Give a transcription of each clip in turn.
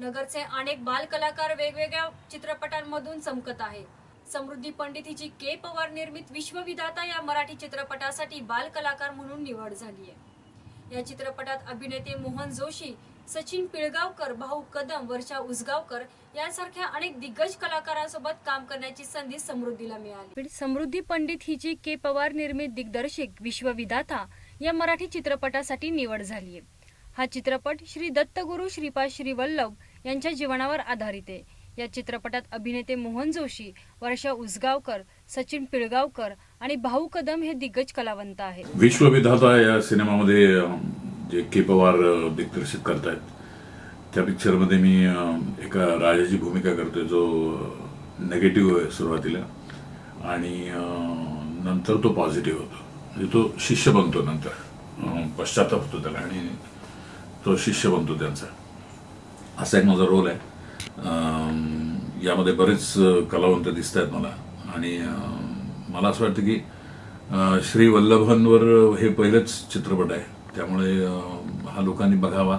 नगरचे अनेक बाल कलाकार वेगवेगळ्या चित्रपटांमधून चमकत आहे. समृद्धी पंडित हिची के पवार निर्मित विश्वविधाता या मराठी चित्रपटासाठी बाल कलाकार म्हणून निवड झाली आहे. या चित्रपटात अभिनेते मोहन जोशी सचिन पिळगावकर भाऊ कदम वर्षा उसगावकर यांसारख्या अनेक दिग्गज कलाकारांसोबत काम करण्याची संधी समृद्धीला मिळाली. समृद्धी पंडित हिची के पवार निर्मित दिग्दर्शक विश्वविधाता या मराठी चित्रपटासाठी निवड झाली आहे. हा चित्रपट श्री दत्तगुरु श्रीपाद श्री वल्लभ यांच्या जीवनावर आधारित आहे. या चित्रपटात अभिनेते मोहन जोशी वर्षा उसगावकर सचिन पिळगावकर आणि भाऊ कदम हे दिग्गज कलावंत आहेत. विश्वविधाता या सिनेमामध्ये जे के पवार दिग्दर्शित करतायत त्या पिक्चरमध्ये मी एका राजाची भूमिका करतोय जो नेगेटिव्ह आहे सुरुवातीला. आणि नंतर तो पॉझिटिव्ह होतो. म्हणजे तो शिष्य बनतो नंतर. पश्चाताप होतो त्याला आणि तो शिष्य बनतो त्यांचा. असा एक माझा रोल आहे. यामध्ये बरेच कलावंत दिसत आहेत मला. आणि मला असं वाटतं की श्री वल्लभांवर हे पहिलंच चित्रपट आहे. त्यामुळे हा लोकांनी बघावा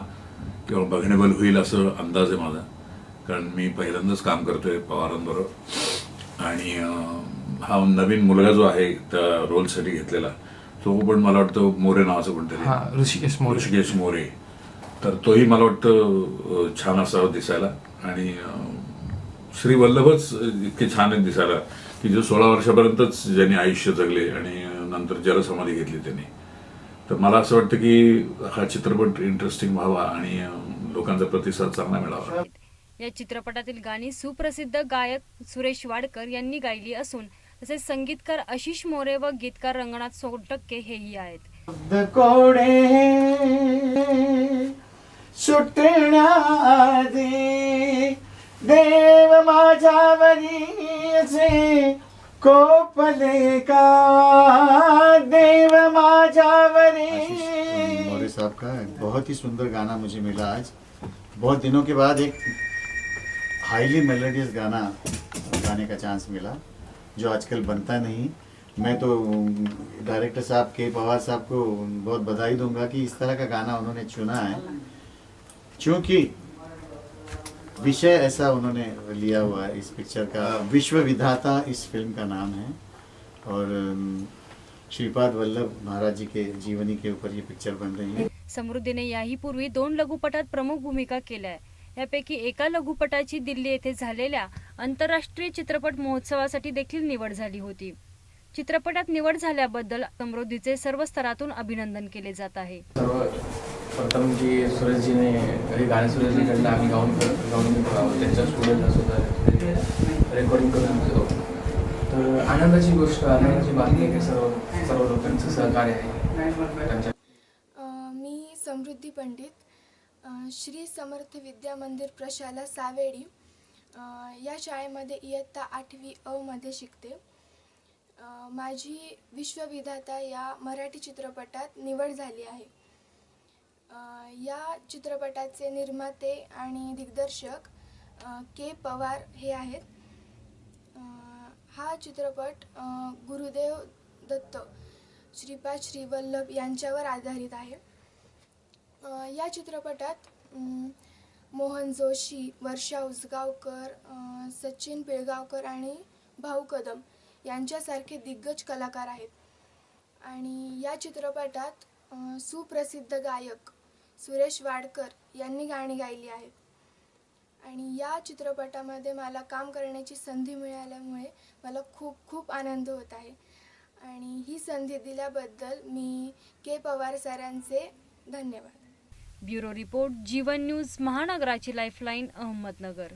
किंवा बघणेबल होईल असं अंदाज आहे माझा. कारण मी पहिल्यांदाच काम करतोय पवारांबरोबर. आणि हा नवीन मुलगा जो आहे त्या रोलसाठी घेतलेला तो पण मला वाटतं मोरे नावाचं कोणतरी ऋषिकेश मोरे. ऋषिकेश मोरे. तर तोही मला वाटतं छान असावा दिसायला. आणि श्री वल्लभच इतके छान आहेत दिसायला की जो सोळा वर्षापर्यंतच ज्यांनी आयुष्य जगले आणि नंतर जलसमाधी घेतली त्यांनी. तर मला असं वाटतं की हा चित्रपट इंटरेस्टिंग व्हावा आणि लोकांचा प्रतिसाद चांगला मिळावा. या चित्रपटातील गाणी सुप्रसिद्ध गायक सुरेश वाडकर यांनी गायली असून तसेच संगीतकार आशिष मोरे व गीतकार रंगनाथ सोनटक्के हेही आहेत. कोडे सुटण्याआधी देव माझ्यावरी असे कोपले का। देव माझ्यावरी मौर्य साहब का बहुत ही सुंदर गाना मुझे मिला आज। बहुत दिनों के बाद एक हाईली मेलोडियस गाना गाने का चांस मिला, जो आजकल बनता नहीं। मैं तो डायरेक्टर साहब के, पवार साहब को बहुत बधाई दूँगा कि इस तरह का गाना उन्होंने चुना है। क्योंकि विषय ऐसा उन्होंने लिया हुआ है इस पिक्चर का। विश्व विधाता इस फिल्म का नाम है। और um, श्रीपाद वल्लभ महाराज जी के जीवनी के ऊपर ये पिक्चर बन रही है। समृद्धीने याही पूर्वी दोन लघुपटात प्रमुख भूमिका केल्या आहे यापैकी एका लघुपटाची दिल्ली येथे झालेल्या आंतरराष्ट्रीय चित्रपट महोत्सवासाठी देखील निवड झाली होती. चित्रपटात निवड झाल्याबद्दल समृद्धीचे सर्व स्तरातून अभिनंदन केले जात आहे. सर्वप्रथम जी सुरेशजीने हे गाणे सुरेशजीकडनं आम्ही गाऊन गाऊन त्यांच्या स्टुडंटला सुद्धा रेकॉर्डिंग करून दिलो तर आनंदाची गोष्ट आनंदाची बातमी आहे सर्व सर्व लोकांचं सहकार्य आहे. मी समृद्धी पंडित श्री समर्थ विद्या मंदिर प्रशाला सावेडी या शाळेमध्ये इयत्ता आठवी अ मध्ये शिकते. माझी विश्वविधाता या मराठी चित्रपटात निवड झाली आहे. या चित्रपटाचे निर्माते आणि दिग्दर्शक के पवार हे आहेत. हा चित्रपट गुरुदेव दत्त श्रीपाद श्रीवल्लभ यांच्यावर आधारित आहे. या चित्रपटात मोहन जोशी वर्षा उसगावकर सचिन पिळगावकर आणि भाऊ कदम यांच्यासारखे दिग्गज कलाकार आहेत. आणि या चित्रपटात सुप्रसिद्ध गायक सुरेश वाडकर यांनी गाणी गायली आहेत. आणि या चित्रपटामध्ये मला काम करण्याची संधी मिळाल्यामुळे मला खूप खूप आनंद होत आहे. आणि ही संधी दिल्याबद्दल मी के पवार सरांचे धन्यवाद. ब्युरो रिपोर्ट जीवन न्यूज महानगराची लाईफलाईन अहमदनगर.